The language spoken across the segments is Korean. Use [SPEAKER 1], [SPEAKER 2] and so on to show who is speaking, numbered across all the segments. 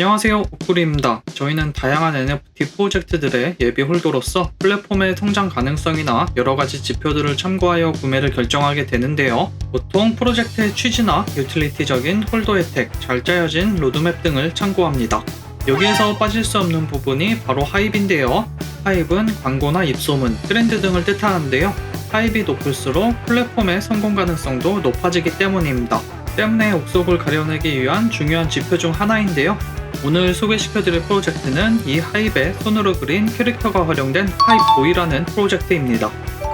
[SPEAKER 1] 안녕하세요 옥구리입니다. 저희는 다양한 NFT 프로젝트들의 예비 홀더로서 플랫폼의 성장 가능성이나 여러가지 지표들을 참고하여 구매를 결정하게 되는데요. 보통 프로젝트의 취지나 유틸리티적인 홀더 혜택, 잘 짜여진 로드맵 등을 참고합니다. 여기에서 빠질 수 없는 부분이 바로 하입인데요. 하입은 광고나 입소문, 트렌드 등을 뜻하는데요. 하입이 높을수록 플랫폼의 성공 가능성도 높아지기 때문입니다. 때문에 옥석을 가려내기 위한 중요한 지표 중 하나인데요. 오늘 소개시켜드릴 프로젝트는 이 하입에 손으로 그린 캐릭터가 활용된 하입보이라는 프로젝트입니다.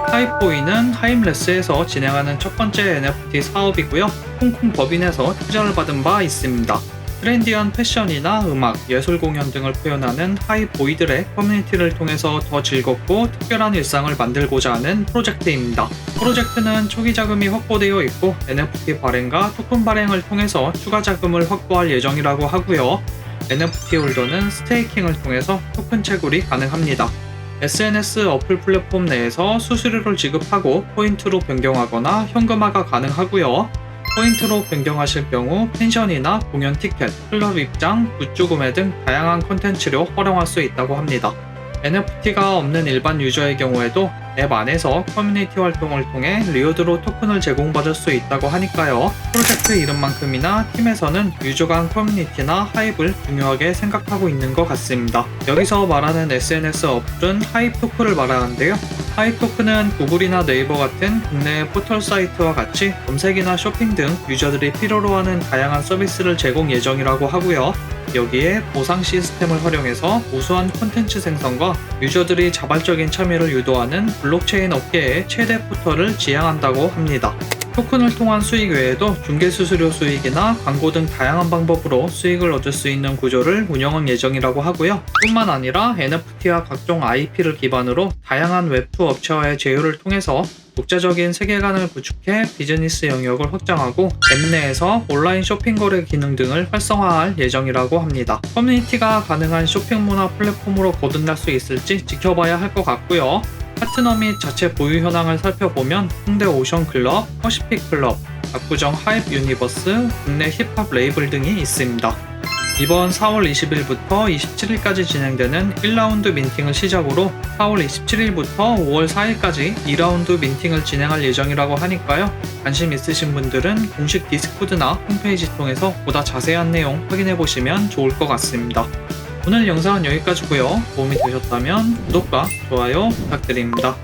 [SPEAKER 1] 하입보이는 하입레스에서 진행하는 첫 번째 NFT 사업이고요. 홍콩 법인에서 투자를 받은 바 있습니다. 트렌디한 패션이나 음악, 예술 공연 등을 표현하는 하이보이들의 커뮤니티를 통해서 더 즐겁고 특별한 일상을 만들고자 하는 프로젝트입니다. 프로젝트는 초기 자금이 확보되어 있고 NFT 발행과 토큰 발행을 통해서 추가 자금을 확보할 예정이라고 하고요. NFT 홀더는 스테이킹을 통해서 토큰 채굴이 가능합니다. SNS 어플 플랫폼 내에서 수수료를 지급하고 포인트로 변경하거나 현금화가 가능하고요. 포인트로 변경하실 경우 펜션이나 공연 티켓, 클럽 입장, 굿즈 구매 등 다양한 콘텐츠로 활용할 수 있다고 합니다. NFT가 없는 일반 유저의 경우에도 앱 안에서 커뮤니티 활동을 통해 리오드로 토큰을 제공받을 수 있다고 하니까요. 프로젝트 이름만큼이나 팀에서는 유저 간 커뮤니티나 하입을 중요하게 생각하고 있는 것 같습니다. 여기서 말하는 SNS 어플은 하입 토크를 말하는데요. 하입 토크는 구글이나 네이버 같은 국내 포털 사이트와 같이 검색이나 쇼핑 등 유저들이 필요로 하는 다양한 서비스를 제공 예정이라고 하고요. 여기에 보상 시스템을 활용해서 우수한 콘텐츠 생성과 유저들이 자발적인 참여를 유도하는 블록체인 업계의 최대 포털을 지향한다고 합니다. 토큰을 통한 수익 외에도 중개 수수료 수익이나 광고 등 다양한 방법으로 수익을 얻을 수 있는 구조를 운영할 예정이라고 하고요. 뿐만 아니라 NFT와 각종 IP를 기반으로 다양한 웹2 업체와의 제휴를 통해서 독자적인 세계관을 구축해 비즈니스 영역을 확장하고 앱 내에서 온라인 쇼핑 거래 기능 등을 활성화할 예정이라고 합니다. 커뮤니티가 가능한 쇼핑 문화 플랫폼으로 거듭날 수 있을지 지켜봐야 할 것 같고요. 파트너 및 자체 보유 현황을 살펴보면 홍대 오션 클럽, 퍼시픽 클럽, 압구정 하입 유니버스, 국내 힙합 레이블 등이 있습니다. 이번 4월 20일부터 27일까지 진행되는 1라운드 민팅을 시작으로 4월 27일부터 5월 4일까지 2라운드 민팅을 진행할 예정이라고 하니까요. 관심 있으신 분들은 공식 디스코드나 홈페이지 통해서 보다 자세한 내용 확인해 보시면 좋을 것 같습니다. 오늘 영상은 여기까지고요. 도움이 되셨다면 구독과 좋아요 부탁드립니다.